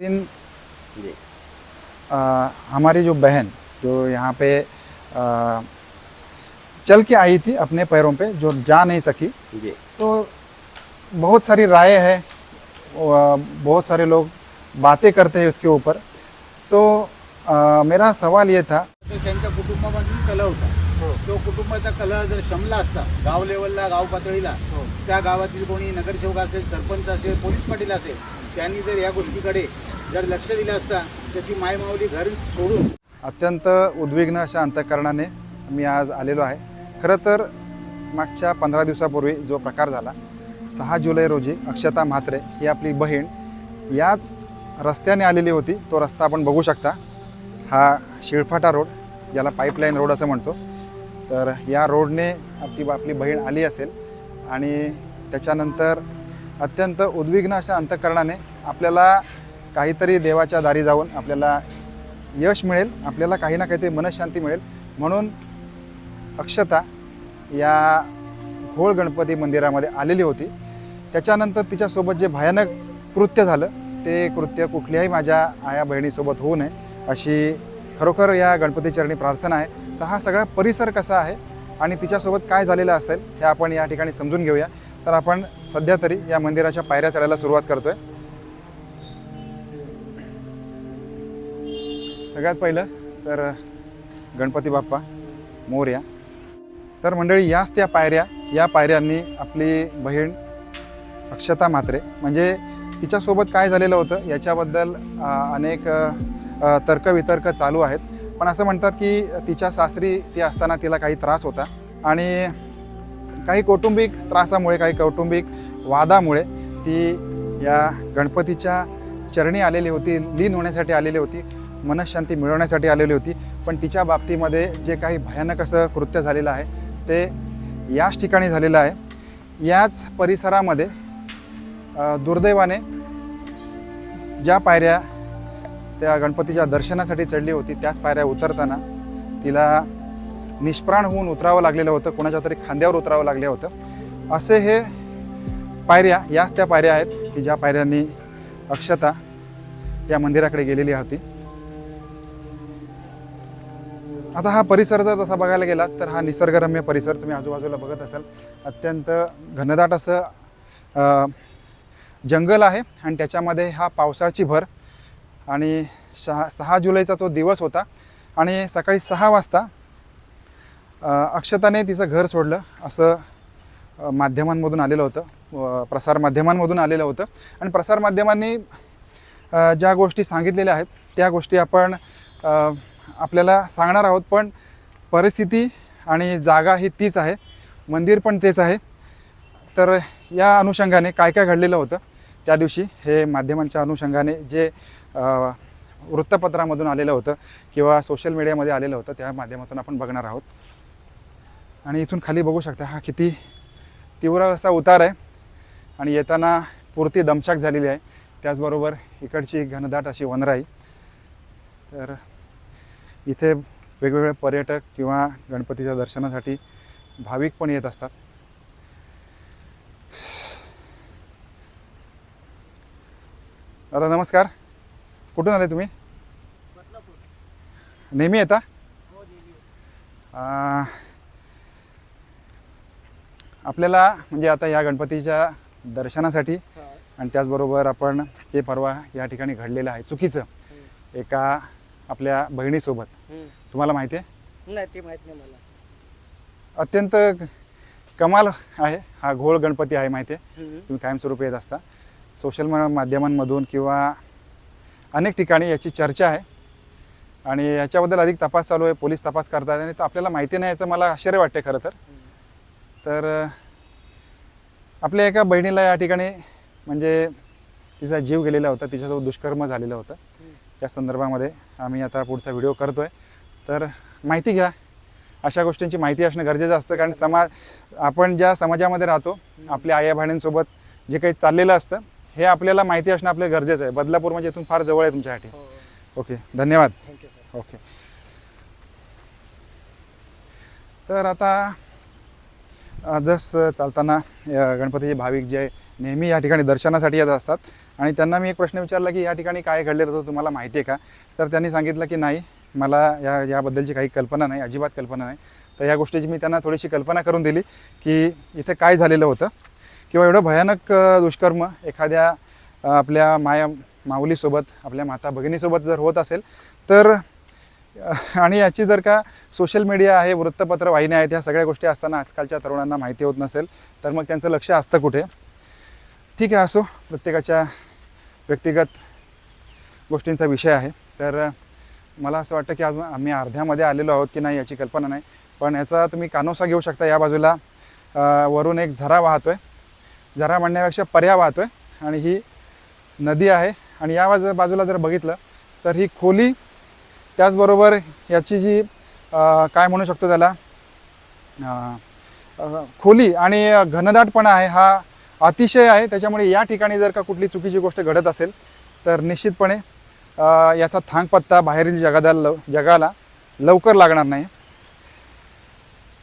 दिन जी अ, हमारी जो बहन जो यहाँ पे अ, चल के आई थी अपने पैरों पे जो जा नहीं सकी जी। तो बहुत सारी राय है बहुत सारे लोग बातें करते हैं उसके ऊपर। तो अ, मेरा सवाल ये था तर त्यांच्या कुटुंबामधून कलह होता. तो कुटुंबाचा कलह जर शमला असता गाव लेवलला गाव पातळीला त्या गावातील कोणी नगरसेवक असेल सरपंच असेल पोलीस पाटील असेल त्यांनी जर या गोष्टीकडे जर लक्ष दिलं असता तर ती मायमाऊली घर सोडून अत्यंत उद्विग्न अशा अंतकरणाने मी आज आलेलो आहे. खरं तर मागच्या पंधरा दिवसापूर्वी जो प्रकार झाला सहा जुलै रोजी अक्षता म्हात्रे ही आपली बहीण याच रस्त्याने आलेली होती. तो रस्ता आपण बघू शकता. हा शिळफाटा रोड ज्याला पाईपलाईन रोड असं म्हणतो. तर या रोडने आपली आपली बहीण आली असेल आणि त्याच्यानंतर अत्यंत उद्विग्न अशा अंतकरणाने आपल्याला काहीतरी देवाच्या दारी जाऊन आपल्याला यश मिळेल आपल्याला काही ना काहीतरी मनशांती मिळेल. म्हणून अक्षता या घोळ गणपती मंदिरामध्ये आलेली होती. त्याच्यानंतर तिच्यासोबत जे भयानक कृत्य झालं ते कृत्य कुठल्याही माझ्या आया बहिणीसोबत होऊ नये अशी खरोखर या गणपती चरणी प्रार्थना आहे. तर हा सगळा परिसर कसा आहे आणि तिच्यासोबत काय झालेलं असेल हे आपण या ठिकाणी समजून घेऊया. तर आपण सध्या तरी या मंदिराच्या पायऱ्या चढायला सुरुवात करतोय. सगळ्यात पहिलं तर गणपती बाप्पा मोर्या. तर मंडळी याच त्या पायऱ्या या पायऱ्यांनी आपली बहीण अक्षता म्हात्रे म्हणजे तिच्यासोबत काय झालेलं होतं याच्याबद्दल अनेक तर्कवितर्क चालू आहेत. पण असं म्हणतात की तिच्या सासरी ती असताना तिला काही त्रास होता. आणि काही कौटुंबिक त्रासामुळे काही कौटुंबिक वादामुळे ती या गणपतीच्या चरणी आलेली होती लीन होण्यासाठी आलेली होती मनशांती मिळवण्यासाठी आलेली होती. पण तिच्या बाबतीमध्ये जे काही भयानक असं कृत्य झालेलं आहे ते याच ठिकाणी झालेलं आहे. याच परिसरामध्ये दुर्दैवाने ज्या पायऱ्या त्या गणपतीच्या दर्शनासाठी चढली होती त्याच पायऱ्या उतरताना तिला निष्प्राण होऊन उतरावं लागलेलं होतं. कोणाच्या तरी खांद्यावर उतरावं लागलं होतं. असे हे पायऱ्या याच त्या पायऱ्या आहेत की ज्या पायऱ्यांनी अक्षता या मंदिराकडे गेलेली होती. आता हा परिसर जर तसा बघायला गेला तर हा निसर्गरम्य परिसर तुम्ही आजूबाजूला बघत असाल. अत्यंत घनदाट असं जंगल आहे आणि त्याच्यामध्ये हा पावसाची भर आणि सहा सहा जुलैचा तो दिवस होता आणि सकाळी सहा वाजता अक्षताने तिचं घर सोडलं. असं माध्यमांमधून आलेलं होतं. प्रसारमाध्यमांमधून आलेलं होतं. आणि प्रसारमाध्यमांनी ज्या गोष्टी सांगितलेल्या आहेत त्या गोष्टी आपण आपल्याला सांगणार आहोत. पण परिस्थिती आणि जागा ही तीच आहे. मंदिर पण तेच आहे. तर या अनुषंगाने काय काय घडलेलं होतं त्या दिवशी हे माध्यमांच्या अनुषंगाने जे वृत्तपत्रामधून आलेलं होतं किंवा सोशल मीडियामध्ये आलेलं होतं त्या माध्यमातून आपण बघणार आहोत. आणि इथून खाली बघू शकता हा किती तीव्र असा उतार आहे. आणि येताना पुरती दमछाक झालेली आहे. त्याचबरोबर इकडची घनदाट अशी वनराई. तर इथे वेगवेगळे पर्यटक किंवा गणपतीच्या दर्शनासाठी भाविक पण येत असतात. दादा नमस्कार. कुठून आले तुम्ही? नेहमी येता. आ, आपल्याला म्हणजे आता या गणपतीच्या दर्शनासाठी आणि त्याचबरोबर आपण जे परवा या ठिकाणी घडलेलं आहे चुकीचं एका आपल्या बहिणीसोबत. तुम्हाला माहिती आहे? नाही ते माहीत नाही मला. अत्यंत कमाल आहे हा घोळ गणपती आहे माहिती आहे. तुम्ही कायमस्वरूपी येत असता. सोशल माध्यमांमधून किंवा अनेक ठिकाणी याची चर्चा आहे. आणि याच्याबद्दल अधिक तपास चालू आहे पोलीस तपास करतात आणि तो आपल्याला माहिती नाही याचं मला आश्चर्य वाटते खरं तर. तर आपल्या एका बहिणीला या ठिकाणी म्हणजे तिचा जीव गेलेला होता तिच्यासोबत दुष्कर्म झालेलं होतं. त्या संदर्भामध्ये आम्ही आता पुढचा व्हिडिओ करतो आहे तर माहिती घ्या. अशा गोष्टींची माहिती असणं गरजेचं असतं कारण समाज आपण ज्या समाजामध्ये राहतो आपल्या आया बहिणींसोबत जे काही चाललेलं असतं हे आपल्याला माहिती असणं आपलं गरजेचं आहे. बदलापूर म्हणजे इथून फार जवळ आहे तुमच्यासाठी. ओके धन्यवाद. ओके. तर आता जस चालताना गणपतीचे भाविक जे नेहमी या ठिकाणी दर्शनासाठी येत असतात. आणि त्यांना मी एक प्रश्न विचारला की या ठिकाणी काय घडलेलं होतं तुम्हाला माहिती आहे का? तर त्यांनी सांगितलं की नाही मला या याबद्दलची काही कल्पना नाही अजिबात कल्पना नाही. तर या गोष्टीची मी त्यांना थोडीशी कल्पना करून दिली की इथे काय झालेलं होतं. किंवा एवढं भयानक दुष्कर्म एखाद्या आपल्या माया माऊलीसोबत आपल्या माता भगिनीसोबत जर होत असेल तर आणि याची जर का सोशल मीडिया आहे वृत्तपत्र वाहिन्या आहेत ह्या सगळ्या गोष्टी असताना आजकालच्या तरुणांना माहिती होत नसेल तर मग त्यांचं लक्ष असतं कुठे? ठीक आहे असो. प्रत्येकाच्या व्यक्तिगत गोष्टींचा विषय आहे. तर मला असं वाटतं की अजून आम्ही अर्ध्यामध्ये आलेलो आहोत की नाही याची कल्पना नाही. पण याचा तुम्ही कानोसा घेऊ शकता. या बाजूला वरून एक झरा वाहतो आहे झरा म्हणण्यापेक्षा पर्या आहे आणि ही नदी आहे. आणि या बाजू बाजूला जर बघितलं तर ही खोली त्याचबरोबर याची जी काय म्हणू शकतो त्याला खोली आणि घनदाटपणा आहे हा अतिशय आहे. त्याच्यामुळे या ठिकाणी जर का कुठली चुकीची गोष्ट घडत असेल तर निश्चितपणे याचा थांगपत्ता बाहेरील जगाला लव जगाला लवकर लागणार नाही.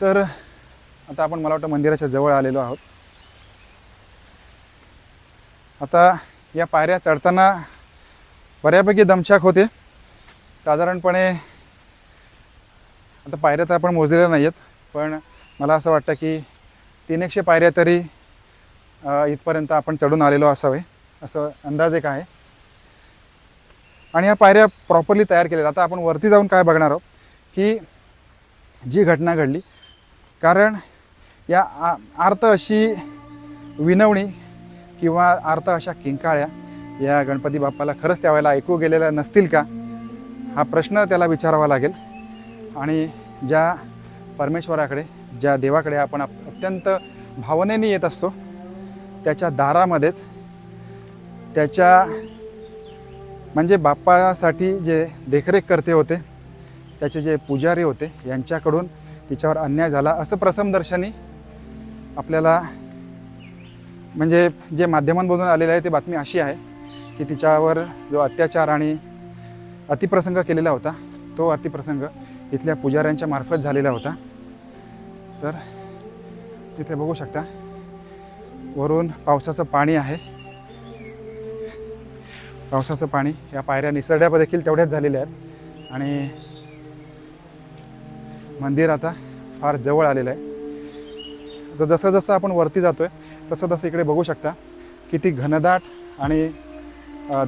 तर आता आपण मला वाटतं मंदिराच्या जवळ आलेलो आहोत. आता या पायऱ्या चढताना बऱ्यापैकी दमछाक होते. साधारणपणे आता पायऱ्या तर आपण मोजलेल्या नाही आहेत पण मला असं वाटतं की तीन एकशे पायऱ्या तरी इथपर्यंत आपण चढून आलेलो असावे असं अंदाज एक आहे. आणि या पायऱ्या प्रॉपरली तयार केलेल्या आता आपण वरती जाऊन काय बघणार आहोत की जी घटना घडली कारण या आ आर्त अशी विनवणी किंवा आर्त अशा किंकाळ्या या गणपती बाप्पाला खरंच त्यावेळेला ऐकू गेलेल्या नसतील का? हा प्रश्न त्याला विचारावा लागेल. आणि ज्या परमेश्वराकडे ज्या देवाकडे आपण अत्यंत भावनेने येत असतो त्याच्या दारामध्येच त्याच्या म्हणजे बाप्पासाठी जे देखरेख करते होते त्याचे जे पुजारी होते यांच्याकडून तिच्यावर अन्याय झाला असं प्रथमदर्शनी आपल्याला म्हणजे जे माध्यमांमधून आलेलं आहे ते बातमी अशी आहे की तिच्यावर जो अत्याचार आणि अतिप्रसंग केलेला होता. तो अतिप्रसंग इथल्या पुजाऱ्यांच्या मार्फत झालेला होता. तर इथे बघू शकता वरून पावसाचं पाणी आहे. पावसाचं पाणी या पायऱ्या निसरड्या देखील तेवढ्याच झालेल्या आहेत. आणि मंदिर आता फार जवळ आलेलं आहे. आता जसं जसं आपण वरती जातो आहे तसं तसं इकडे बघू शकता किती घनदाट आणि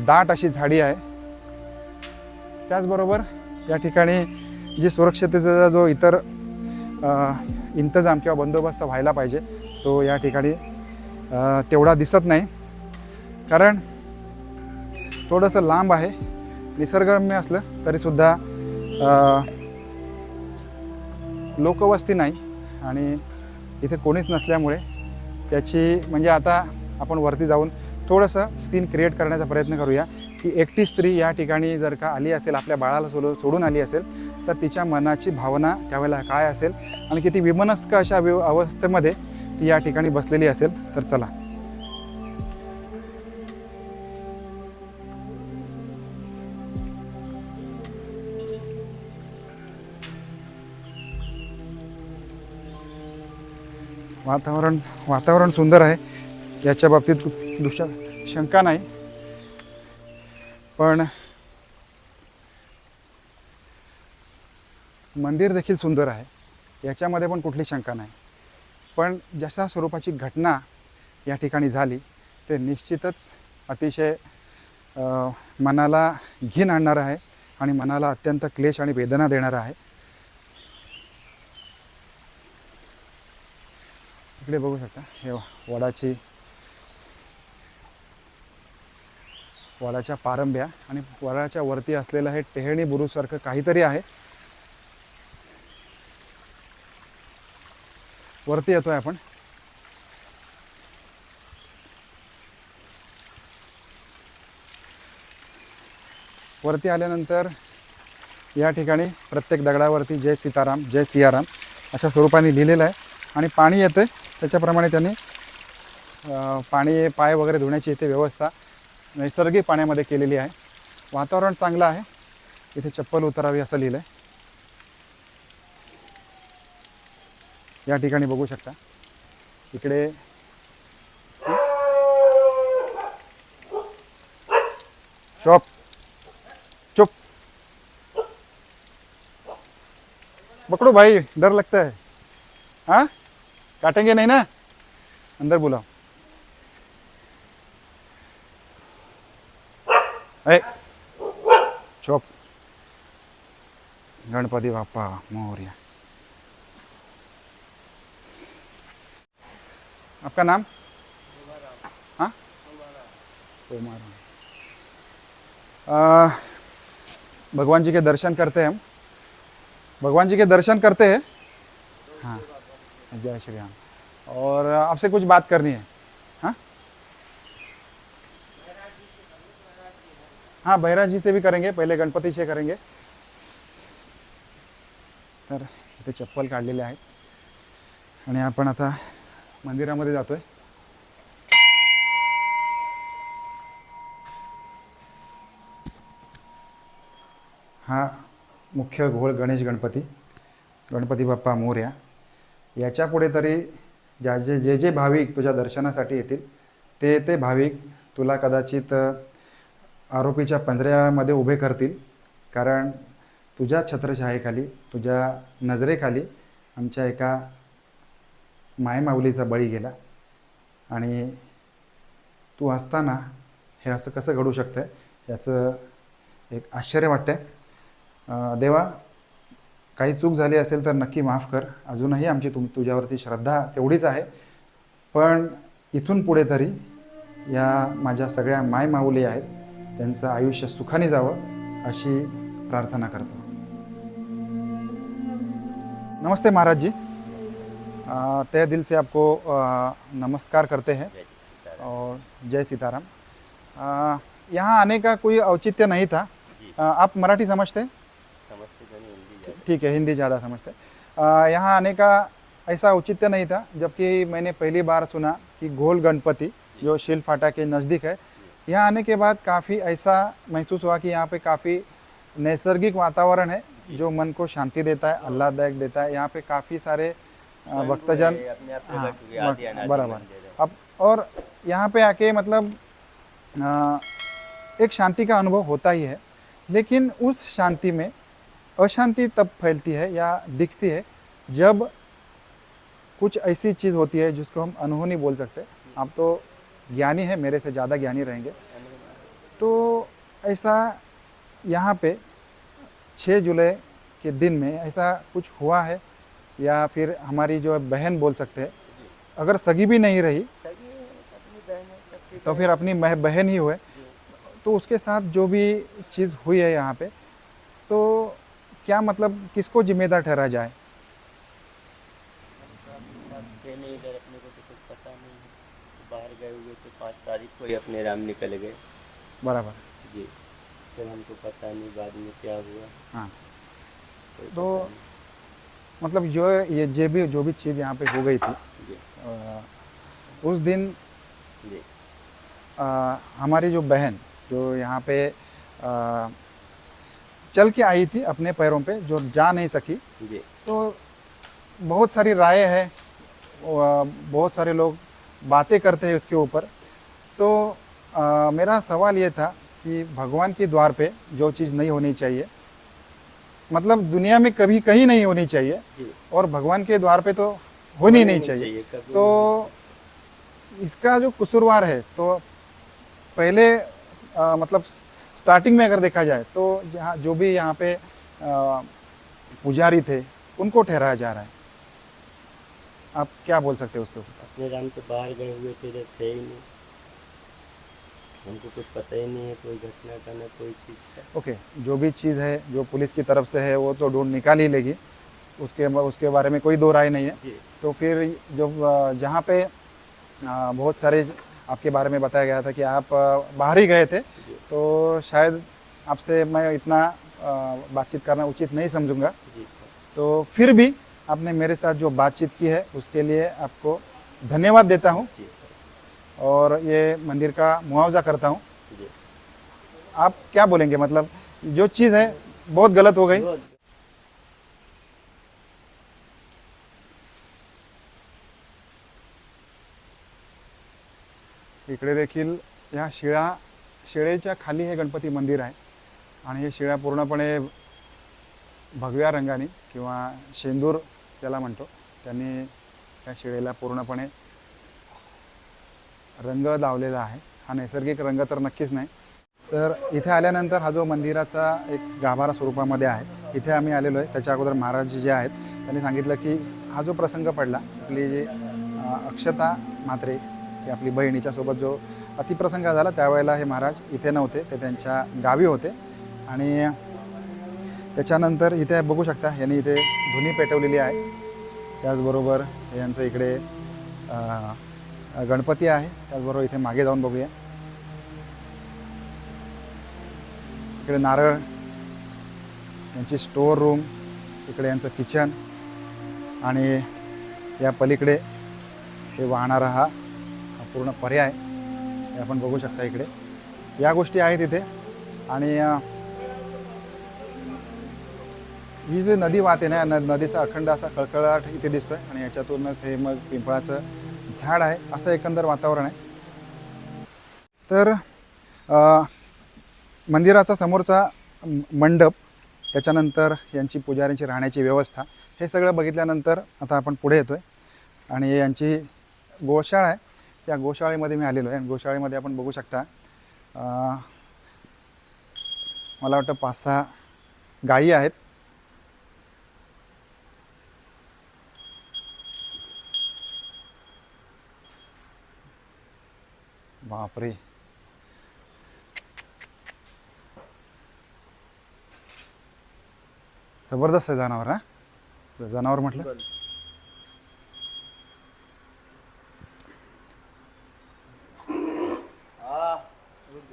दाट अशी झाडी आहे. त्याचबरोबर या ठिकाणी जी सुरक्षिततेचा जो इतर इंतजाम किंवा बंदोबस्त व्हायला पाहिजे तो या ठिकाणी तेवढा दिसत नाही. कारण थोडंसं लांब आहे निसर्गरम्य असलं तरीसुद्धा लोकवस्ती नाही आणि इथे कोणीच नसल्यामुळे त्याची म्हणजे आता आपण वरती जाऊन थोडंसं सीन क्रिएट करण्याचा प्रयत्न करूया. की एकटी स्त्री या ठिकाणी जर का आली असेल आपल्या बाळाला सोडून सोडून आली असेल तर तिच्या मनाची भावना त्यावेळेला काय असेल आणि किती विमनस्क अशा वि अवस्थेमध्ये ती या ठिकाणी बसलेली असेल तर चला. वातावरण वातावरण सुंदर आहे. याच्या बाबतीत दुष शंका नाही. पण मंदिर देखील सुंदर आहे. याच्यामध्ये पण कुठली शंका नाही. पण जशा स्वरूपाची घटना या ठिकाणी झाली ते निश्चितच अतिशय मनाला घिन आणणारं आहे आणि मनाला अत्यंत क्लेश आणि वेदना देणारं आहे. इकडे बघू शकता हे वडाची वडाच्या पारंब्या आणि वडाच्या वरती असलेलं हे टेहणी बुरुजसारखं काहीतरी आहे. वरती येतोय आपण. वरती आल्यानंतर या ठिकाणी प्रत्येक दगडावरती जय सीताराम जय सियाराम अशा स्वरूपाने लिहिलेलं आहे. आणि पाणी येतं त्याच्याप्रमाणे त्यांनी पाणी पाय वगैरे धुण्याची इथे व्यवस्था नैसर्गिक पाण्यामध्ये केलेली आहे. वातावरण चांगलं आहे. इथे चप्पल उतरावी असं लिहिलं आहे या ठिकाणी बघू शकता. इकडे शॉप चुप. पकड़ो भाई डर लगता है. हाँ? काटेंगे नहीं ना? अंदर बुलाओ. ए चुप गणपति बापा मोरिया आपका नाम हाँ कुमार भगवान जी के दर्शन करते हैं हम भगवान जी के दर्शन करते हैं हाँ जय श्री राम और आपसे कुछ बात करनी हाँ हाँ बैरा जी से भी करेंगे पहिले गणपती से करेंगे। तर इथे चप्पल काढलेले आहेत. आणि आपण आता मंदिरामध्ये जातोय. हा मुख्य घोळ गणेश गणपती गणपती बाप्पा मोर्या. याच्यापुढे तरी ज्या जे जे जे भाविक तुझ्या दर्शनासाठी येतील ते ते भाविक तुला कदाचित आरोपीच्या पंधऱ्यामध्ये उभे करतील. कारण तुझ्या छत्रछायेखाली तुझ्या नजरेखाली आमच्या एका मायमाऊलीचा बळी गेला. आणि तू असताना हे असं कसं घडू शकतं याचं एक आश्चर्य वाटतंय. देवा काही चूक झाली असेल तर नक्की माफ कर. अजूनही आमची तुम तुझ्यावरती श्रद्धा तेवढीच आहे. पण इथून पुढे तरी या माझ्या सगळ्या मायमाऊली आहेत. त्यांचं आयुष्य सुखाने जावं अशी प्रार्थना करतो. नमस्ते महाराज जी तहे दिल से आपको नमस्कार करते हैं. और जय सीताराम. यहाँ आने का कोई औचित्य नहीं था. आप मराठी समझते। ठीक है हिंदी ज़्यादा समझते यहाँ आने का ऐसा औचित्य नहीं था जबकि मैंने पहली बार सुना कि गोल गणपति जो शिल फाटा के नज़दीक है यहाँ आने के बाद काफ़ी ऐसा महसूस हुआ कि यहाँ पे काफ़ी नैसर्गिक वातावरण है जो मन को शांति देता है आह्लाददायक देता है। यहाँ पे काफ़ी सारे भक्तजन हाँ, बराबर। अब और यहाँ पे आके मतलब अ, एक शांति का अनुभव होता ही है लेकिन उस शांति में अशांति तब फैलती है या दिखती है जब कुछ ऐसी चीज़ होती है जिसको हम अनहोनी बोल सकते हैं। आप तो ज्ञानी है, मेरे से ज़्यादा ज्ञानी रहेंगे। तो ऐसा यहाँ पे 6 जुलाई के दिन में ऐसा कुछ हुआ है, या फिर हमारी जो बहन बोल सकते हैं, अगर सगी भी नहीं रही तो फिर अपनी बहन ही हुए। तो उसके साथ जो भी चीज़ हुई है यहाँ पे तो क्या मतलब किसको जिम्मेदार ठहरा जाए थे नहीं इधर अपने को तो कुछ पता नहीं है बाहर गए हुए थे पाँच तारीख को ही अपने राम निकल गए। बराबर। जी। फिर हमको पता नहीं बाद में क्या हुआ। हाँ। तो मतलब जो ये जो भी जो भी चीज़ यहाँ पे हो गई थी अ, उस दिन अ, हमारी जो बहन जो यहाँ पे अ, चल के आई थी अपने पैरों पे जो जा नहीं सकी तो बहुत सारी राय है बहुत सारे लोग बातें करते हैं उसके ऊपर तो अ, मेरा सवाल ये था कि भगवान के द्वार पे जो चीज़ नहीं होनी चाहिए मतलब दुनिया में कभी कहीं नहीं होनी चाहिए और भगवान के द्वार पे तो होनी नहीं चाहिए। कभी तो इसका जो कसूरवार है तो पहले अ, मतलब स्टार्टिंग में अगर देखा जाए तो जहाँ जो भी यहाँ पे पुजारी थे उनको ठहराया जा रहा है। आप क्या बोल सकते हो उसके ऊपर? अपने राम तो बाहर गए हुए थे थे ही नहीं। हमको कुछ पता ही नहीं है कोई घटना का ना कोई चीज़ का। ओके जो भी चीज़ है जो पुलिस की तरफ़ से है वो तो ढूंढ निकाल ही लेगी। उसके उसके बारे में कोई दो राय नहीं है। तो फिर जो जहाँ पे बहुत सारे आपके बारे में बताया गया था कि आप बाहर ही गए थे तो शायद आपसे मैं इतना बातचीत करना उचित नहीं समझूँगा। तो फिर भी आपने मेरे साथ जो बातचीत की है उसके लिए आपको धन्यवाद देता हूँ। और ये मंदिर का मुआवजा करता हूँ। आप क्या बोलेंगे? मतलब जो चीज़ है बहुत गलत हो गई। इकडे देखील ह्या शिळा शिळेच्या खाली हे गणपती मंदिर आहे आणि हे शिळ्या पूर्णपणे भगव्या रंगाने किंवा शेंदूर त्याला म्हणतो. त्यांनी त्या शिळेला पूर्णपणे रंग लावलेला आहे. हा नैसर्गिक रंग तर नक्कीच नाही. तर इथे आल्यानंतर हा जो मंदिराचा एक गाभारा स्वरूपामध्ये आहे इथे आम्ही आलेलो आहे. त्याच्या अगोदर महाराज जे आहेत त्यांनी सांगितलं की हा जो प्रसंग पडला आपली जी अक्षता म्हात्रे ही आपली बहिणीच्या सोबत जो अतिप्रसंग झाला त्यावेळेला हे महाराज इथे नव्हते. ते त्यांच्या गावी होते. आणि त्याच्यानंतर इथे बघू शकता यांनी इथे धुनी पेटवलेली आहे. त्याचबरोबर हे यांचं इकडे गणपती आहे. त्याचबरोबर इथे मागे जाऊन बघूया. इकडे नारळ यांची स्टोअर रूम इकडे यांचं किचन आणि या पलीकडे हे वाहणारा हा पूर्ण पर्याय हे आपण बघू शकता इकडे. या गोष्टी आहेत इथे आणि ही जी नदी वाहते ना न नदीचा अखंड असा कळकळाट इथे दिसतोय आणि याच्यातूनच हे मग पिंपळाचं झाड आहे असं एकंदर वातावरण आहे. तर मंदिराचा समोरचा मंडप त्याच्यानंतर यांची पुजाऱ्यांची राहण्याची व्यवस्था हे सगळं बघितल्यानंतर आता आपण पुढे येतो आहे आणि यांची गोशाळा आहे. त्या गोशाळेमध्ये मी आलेलो आहे. आणि गोशाळेमध्ये आपण बघू शकता मला वाटतं पाच सहा गायी आहेत. बापरे. जबरदस्त आहे जनावर हा? जनावर म्हटलं?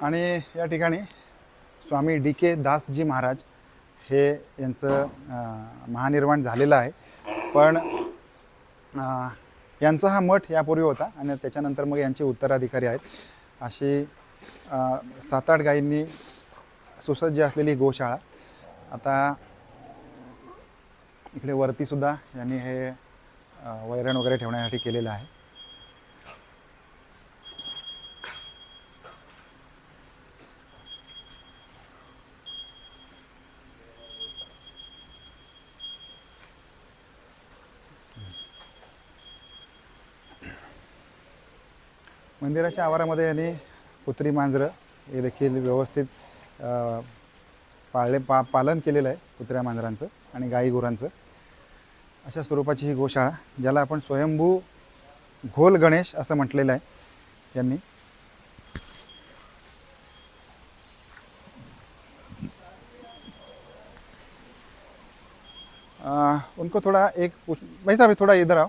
आणि या ठिकाणी स्वामी डी के दासजी महाराज हे यांचं अं, महानिर्वाण झालेलं आहे. पण यांचा हा मठ यापूर्वी होता आणि त्याच्यानंतर मग यांचे उत्तराधिकारी आहेत. अशी सात आठ गायींनी सुसज्ज असलेली गोशाळा. आता इकडे वरतीसुद्धा यांनी हे वैरण वगैरे ठेवण्यासाठी केलेलं आहे. मंदिराच्या आवारामध्ये यांनी कुत्री मांजरं हे देखील व्यवस्थित पाळले पा पालन केलेलं आहे कुत्र्या मांजरांचं आणि गाई गुरांचं. अशा स्वरूपाची ही गोशाळा ज्याला आपण स्वयंभू घोल गणेश असं म्हटलेलं आहे यांनी. उनको थोड़ा एक पूछ भाई साहब थोड़ा इधर आओ।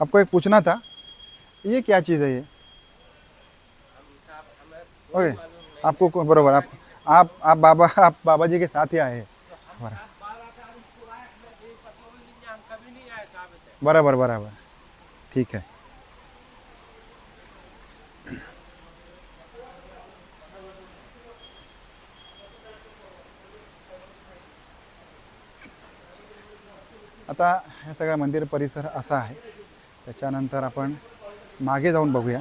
आपको एक पूछना था ये क्या चीज़ है ये? ओके आपको को- बरोबर आप आप आप बाबा आप बाबा जी के साथ ही आए बराबर बराबर। ठीक आहे आता हे सगळा मंदिर परिसर असा आहे. त्याच्यानंतर आपण मागे जाऊन बघूया.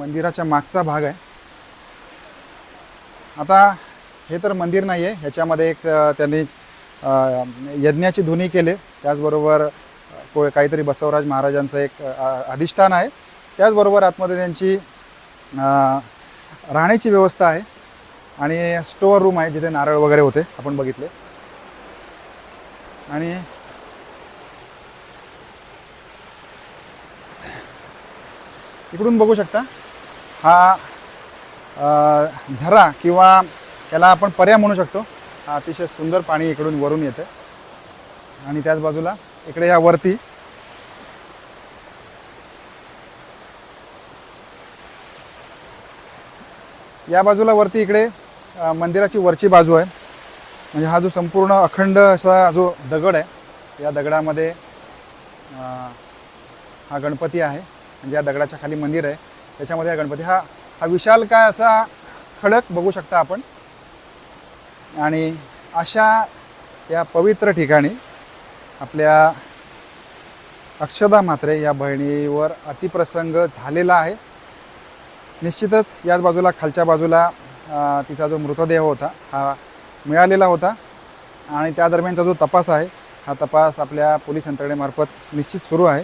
मंदिराच्या मागचा भाग आहे. आता हे तर मंदिर नाही आहे ह्याच्यामध्ये एक त्यांनी यज्ञाची धुनी केले. त्याचबरोबर को काहीतरी बसवराज महाराजांचं एक अधिष्ठान आहे. त्याचबरोबर आतमध्ये त्यांची राहण्याची व्यवस्था आहे. आणि स्टोअर रूम आहे जिथे नारळ वगैरे होते. आपण बघितले. आणि इकडून बघू शकता. हा झरा किंवा याला आपण पर्याय म्हणू शकतो. हा अतिशय सुंदर पाणी इकडून वरून येतं. आणि त्याच बाजूला इकडे ह्या वरती या बाजूला वरती इकडे मंदिराची वरची बाजू आहे. म्हणजे हा जो संपूर्ण अखंड असा जो दगड आहे या दगडामध्ये हा गणपती आहे. म्हणजे या दगडाच्या खाली मंदिर आहे. त्याच्यामध्ये हा गणपती. हा हा विशाल काय असा खडक बघू शकता आपण. आणि अशा या पवित्र ठिकाणी आपल्या अक्षदा म्हात्रे या बहिणीवर अतिप्रसंग झालेला आहे. निश्चितच याच बाजूला खालच्या बाजूला तिचा जो मृतदेह होता हा मिळालेला होता. आणि त्या दरम्यानचा जो तपास आहे हा तपास आपल्या पोलीस यंत्रणेमार्फत निश्चित सुरू आहे.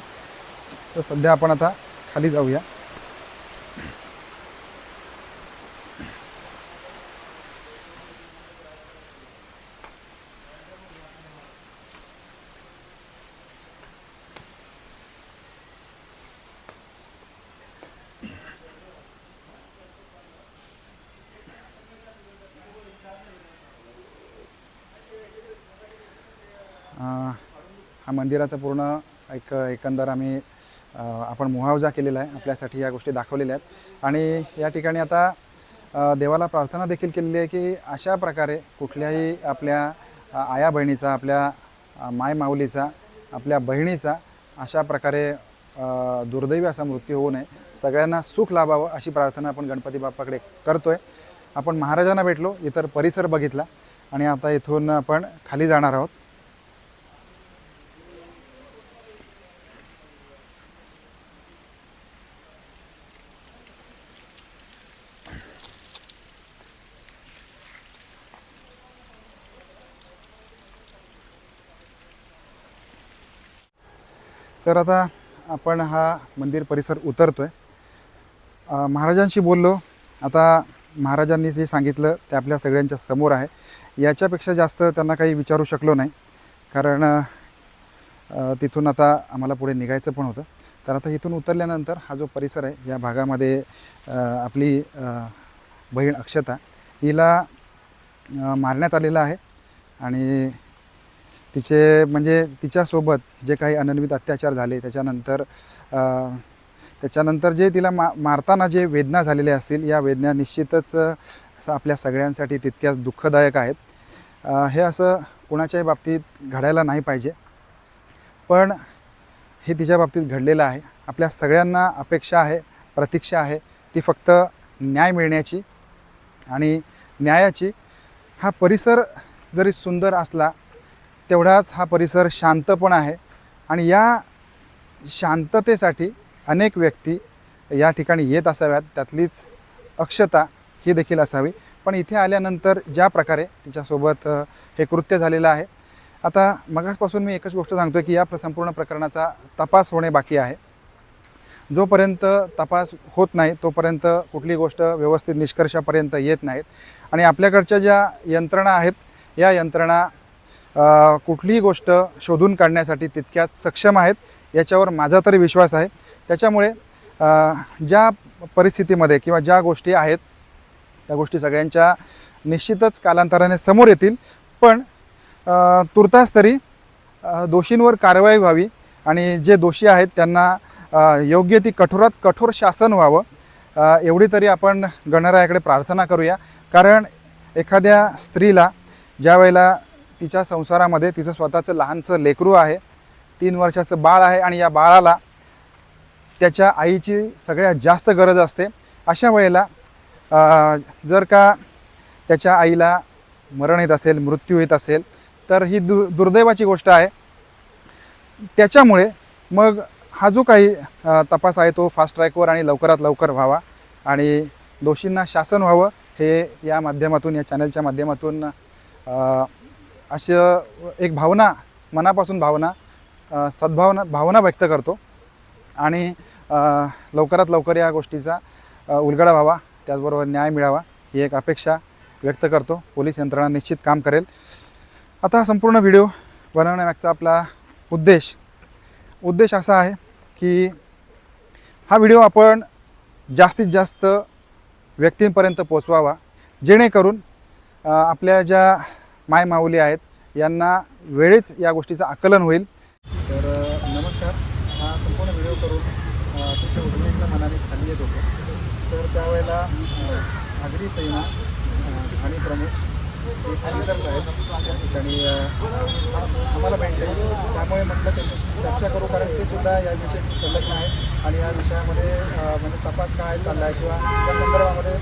तर सध्या आपण आता खाली जाऊया. मंदिराचा पूर्ण एक एकंदर आम्ही आपण मुहावजा केलेला आहे आपल्यासाठी या गोष्टी दाखवलेल्या आहेत. आणि या ठिकाणी आता देवाला प्रार्थना देखील केलेली आहे की अशा प्रकारे कुठल्याही आपल्या आया बहिणीचा आपल्या माय माऊलीचा आपल्या बहिणीचा अशा प्रकारे दुर्दैवी असा मृत्यू होऊ नये. सगळ्यांना सुख लाभावं अशी प्रार्थना आपण गणपती बाप्पाकडे करतो आहे आपण महाराजांना भेटलो इतर परिसर बघितला आणि आता इथून आपण खाली जाणार आहोत. तर आता आपण हा मंदिर परिसर उतरतो आहे महाराजांशी बोललो. आता महाराजांनी जे सांगितलं ते आपल्या सगळ्यांच्या समोर आहे. याच्यापेक्षा जास्त त्यांना काही विचारू शकलो नाही. कारण तिथून आता आम्हाला पुढे निघायचं पण होतं. तर आता इथून उतरल्यानंतर हा जो परिसर आहे या भागामध्ये आपली बहीण अक्षता हिला मारण्यात आलेलं आहे. आणि तिचे म्हणजे तिच्यासोबत जे काही अनन्वित अत्याचार झाले त्याच्यानंतर त्याच्यानंतर जे तिला मा मारताना जे वेदना झालेल्या असतील या वेदना निश्चितच आपल्या सगळ्यांसाठी तितक्याच दुःखदायक आहेत. हे असं कुणाच्याही बाबतीत घडायला नाही पाहिजे. पण हे तिच्या बाबतीत घडलेलं आहे. आपल्या सगळ्यांना अपेक्षा आहे प्रतीक्षा आहे. ती फक्त न्याय मिळण्याची आणि न्यायाची. हा परिसर जरी सुंदर असला तेवढाच हा परिसर शांत पण आहे. आणि या शांततेसाठी अनेक व्यक्ती या ठिकाणी येत असाव्यात. त्यातलीच अक्षता ही देखील असावी. पण इथे आल्यानंतर ज्या प्रकारे तिच्यासोबत हे कृत्य झालेलं आहे. आता मगासपासून मी एकच गोष्ट सांगतो की या संपूर्ण प्रकरणाचा तपास होणे बाकी आहे. जोपर्यंत तपास होत नाही तोपर्यंत कुठली गोष्ट व्यवस्थित निष्कर्षापर्यंत येत नाहीत. आणि आपल्याकडच्या ज्या यंत्रणा आहेत या यंत्रणा कुठलीही गोष्ट शोधून काढण्यासाठी तितक्याच सक्षम आहेत. याच्यावर माझा तरी विश्वास आहे. त्याच्यामुळे ज्या परिस्थितीमध्ये किंवा ज्या गोष्टी आहेत त्या गोष्टी सगळ्यांच्या निश्चितच कालांतराने समोर येतील. पण तुर्तास तरी दोषींवर कारवाई व्हावी आणि जे दोषी आहेत त्यांना योग्य ती कठोरात कठोर शासन व्हावं एवढी तरी आपण गणरायाकडे प्रार्थना करूया. कारण एखाद्या स्त्रीला ज्या वेळेला तिच्या संसारामध्ये तिचं स्वतःचं लहानसं लेकरू आहे. तीन वर्षाचं बाळ आहे आणि या बाळाला त्याच्या आईची सगळ्यात जास्त गरज असते. अशा वेळेला जर का त्याच्या आईला मरण येत असेल मृत्यू येत असेल तर ही दु दुर्दैवाची गोष्ट आहे. त्याच्यामुळे मग हा जो काही तपास आहे तो फास्ट ट्रॅकवर आणि लवकरात लवकर व्हावा आणि दोषींना शासन व्हावं हे या माध्यमातून या चॅनलच्या माध्यमातून अशा एक भावना मनापासून भावना सद्भावना भावना व्यक्त करतो. आणि लवकरात लवकर या गोष्टीचा उलगडा व्हावा त्याचबरोबर न्याय मिळावा ही एक अपेक्षा व्यक्त करतो. पोलीस यंत्रणा निश्चित काम करेल. आता हा संपूर्ण व्हिडिओ बनवण्यामागचा आपला उद्देश उद्देश असा आहे की हा व्हिडिओ आपण जास्तीत जास्त व्यक्तींपर्यंत पोचवावा जेणेकरून आपल्या ज्या माय माऊली आहेत. यांना वेळेच या गोष्टीचं आकलन होईल. तर नमस्कार. हा संपूर्ण व्हिडिओ करून अ, अतिशय मनाने खाली येत होतो. तर त्यावेळेला आगरी सैना आणि प्रमुख श्री खालीकर साहेब या ठिकाणी आम्हाला भेटले. त्यामुळे म्हटलं त्यांच्याशी चर्चा करू कारण ते सुद्धा या विषयाशी संलग्न आहेत. आणि या विषयामध्ये म्हणजे तपास काय चालला आहे किंवा त्या संदर्भामध्ये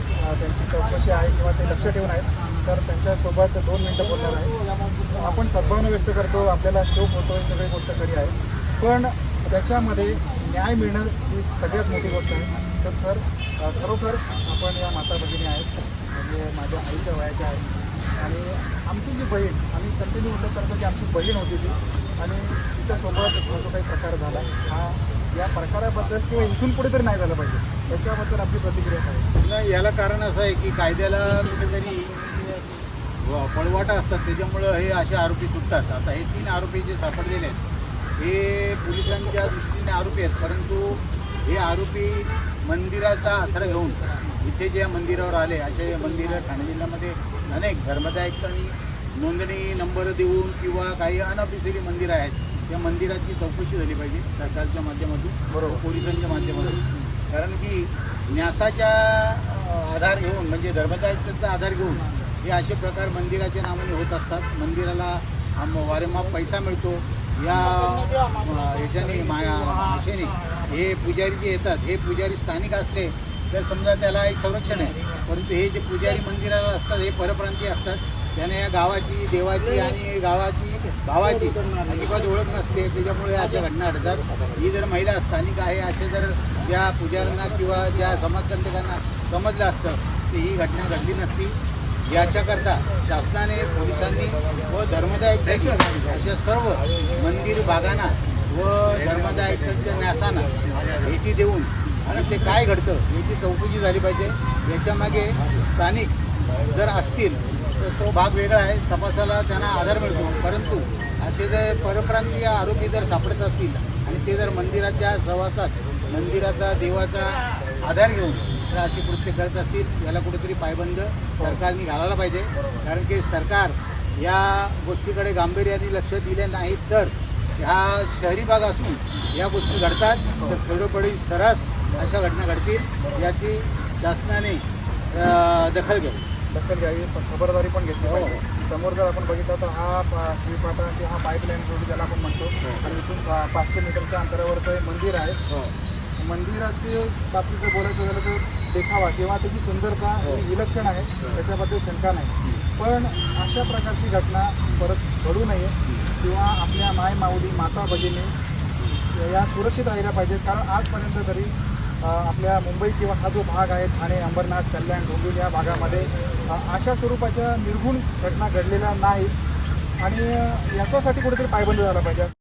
त्यांची चौकशी आहे किंवा ते लक्ष ठेवून आहेत. तर त्यांच्यासोबत दोन मिनटं बोलणार आहे. आपण सद्भावना व्यक्त करतो आपल्याला शोक होतो ही सगळी गोष्ट खरी आहे. पण त्याच्यामध्ये न्याय मिळणं ही सगळ्यात मोठी गोष्ट आहे. तर सर खरोखर आपण या माता भगिनी आहेत. म्हणजे माझ्या आईच्या वयाच्या आहेत. आणि आमची जी बहीण आम्ही कंटिन्यू उल्लेख करतो की आमची बहीण होती ती. आणि तिच्यासोबत जो काही प्रकार झाला. हा या प्रकाराबद्दल किंवा इथून पुढे तरी नाही झालं पाहिजे. त्याच्याबद्दल आपली प्रतिक्रिया काय? आहे? याला कारण असं आहे की कायद्याला कुठेतरी पळवाटा असतात त्याच्यामुळं हे असे आरोपी सुटतात. आता हे तीन आरोपी जे सापडलेले आहेत हे पोलिसांच्या दृष्टीने आरोपी आहेत. परंतु हे आरोपी मंदिराचा आसरा घेऊन इथे जे मंदिरावर आले असे मंदिरं ठाणे जिल्ह्यामध्ये अनेक धर्मदायिकांनी नोंदणी नंबर देऊन किंवा काही अनऑफिशियली मंदिरं आहेत त्या मंदिराची चौकशी झाली पाहिजे सरकारच्या माध्यमातून बरोबर. पोलिसांच्या माध्यमातून. कारण की न्यासाच्या आधार घेऊन म्हणजे धर्मदायित्वाचा आधार घेऊन हे असे प्रकार मंदिराच्या नावाने होत असतात. मंदिराला आम- वारंवार पैसा मिळतो. या याच्याने माया आशेने हे पुजारी जे येतात हे पुजारी स्थानिक असले तर समजा त्याला एक संरक्षण आहे. परंतु हे जे पुजारी मंदिराला असतात हे परप्रांतीय असतात. त्याने या गावाची देवाची आणि गावाची भावाची अजिबात ओळख नसते. त्याच्यामुळे अशा घटना घडतात. ही जर महिला स्थानिक आहे असे जर ज्या पुजाऱ्यांना किंवा ज्या समाजकंटकांना समजलं असतं की ही घटना घडली नसती. याच्याकरता शासनाने पोलिसांनी व धर्मदायिकांनी अशा सर्व मंदिर भागांना व धर्मदायिकांच्या न्यासांना भेटी देऊन आणि ते काय घडतं याची चौकशी झाली पाहिजे. याच्यामागे स्थानिक जर असतील तर तो भाग वेगळा आहे. तपासाला त्यांना आधार मिळतो. परंतु असे जर परप्रांतीय आरोपी जर सापडत असतील आणि ते जर मंदिराच्या सहवासात मंदिराचा देवाचा आधार घेऊन जर अशी कृत्य करत असतील याला कुठेतरी पायबंद सरकारने घालायला पाहिजे. कारण की सरकार या गोष्टीकडे गांभीर्याने लक्ष दिले नाही तर ह्या शहरी भाग असून या गोष्टी घडतात तर खेडोपाडी सरस अशा घटना घडतील याची शासनाने दखल घ्यावी. दखल घ्यावी खबरदारी पण घेतली पाहिजे. समोर जर आपण बघितलं तर हा श्रीपाटा किंवा हा पाईपलाईन रोड ज्याला आपण म्हणतो आणि इथून पा- पाचशे मीटरच्या अंतरावरचं हे मंदिर आहे. मंदिराचे बाबतीत जर बोलायचं झालं तर देखावा किंवा त्याची सुंदरता ही विलक्षण आहे त्याच्याबद्दल शंका नाही. पण अशा प्रकारची घटना परत घडू नये किंवा आपल्या माय माऊली माता भगिनी या सुरक्षित राहिल्या पाहिजेत. कारण आजपर्यंत तरी आपल्या मुंबई किंवा हा जो भाग आहे ठाणे अंबरनाथ कल्याण डोंबिवली या भागामध्ये अशा स्वरूपाच्या निर्गुण घटना घडलेल्या नाहीत. आणि याच्यासाठी कुठेतरी पायबंद झाला पाहिजे.